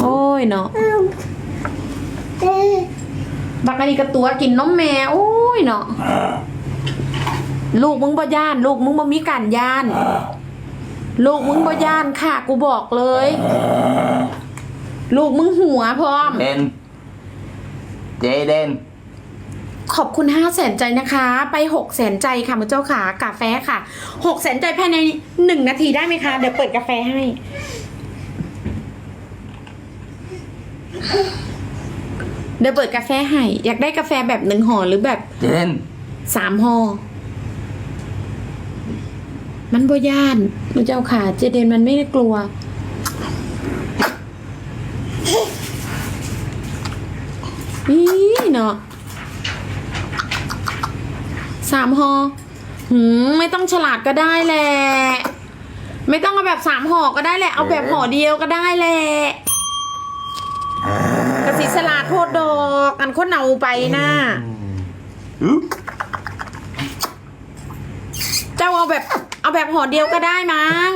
โอ้ยเนาะบักอันนี้กระตัวกินนมแม่โอ้ยเนาะลูกมึงบ่ย่าน ลูกมึงบ่มีการย่าน ลูกมึงบ่ย่านค่ะ กูบอกเลย ลูกมึงหัวพร้อม เดนเจเดนขอบคุณห้าแสนใจนะคะ ไปหกแสนใจค่ะมือเจ้าขากาแฟค่ะหกแสนใจภายในหนึ่งนาทีได้ไหมคะ เดี๋ยวเปิดกาแฟให้ เดี๋ยวเปิดกาแฟให้ อยากได้กาแฟแบบหนึ่งห่อหรือแบบเจเดนสามห่อ มันบ่ย่านมือเจ้าขาเจเดนมันไม่ได้กลัว นี่เนาะสามห่อหืมไม่ต้องฉลาดก็ได้แหละ ไม่ต้องเอาแบบสามห่อก็ได้แหละ เอาแบบห่อเดียวก็ได้แหละกระสิสลาด โทษดอกอันคนเอาไปนะอึ๊บเจ้าเอาแบบ เอาแบบห่อเดียวก็ได้มั้ง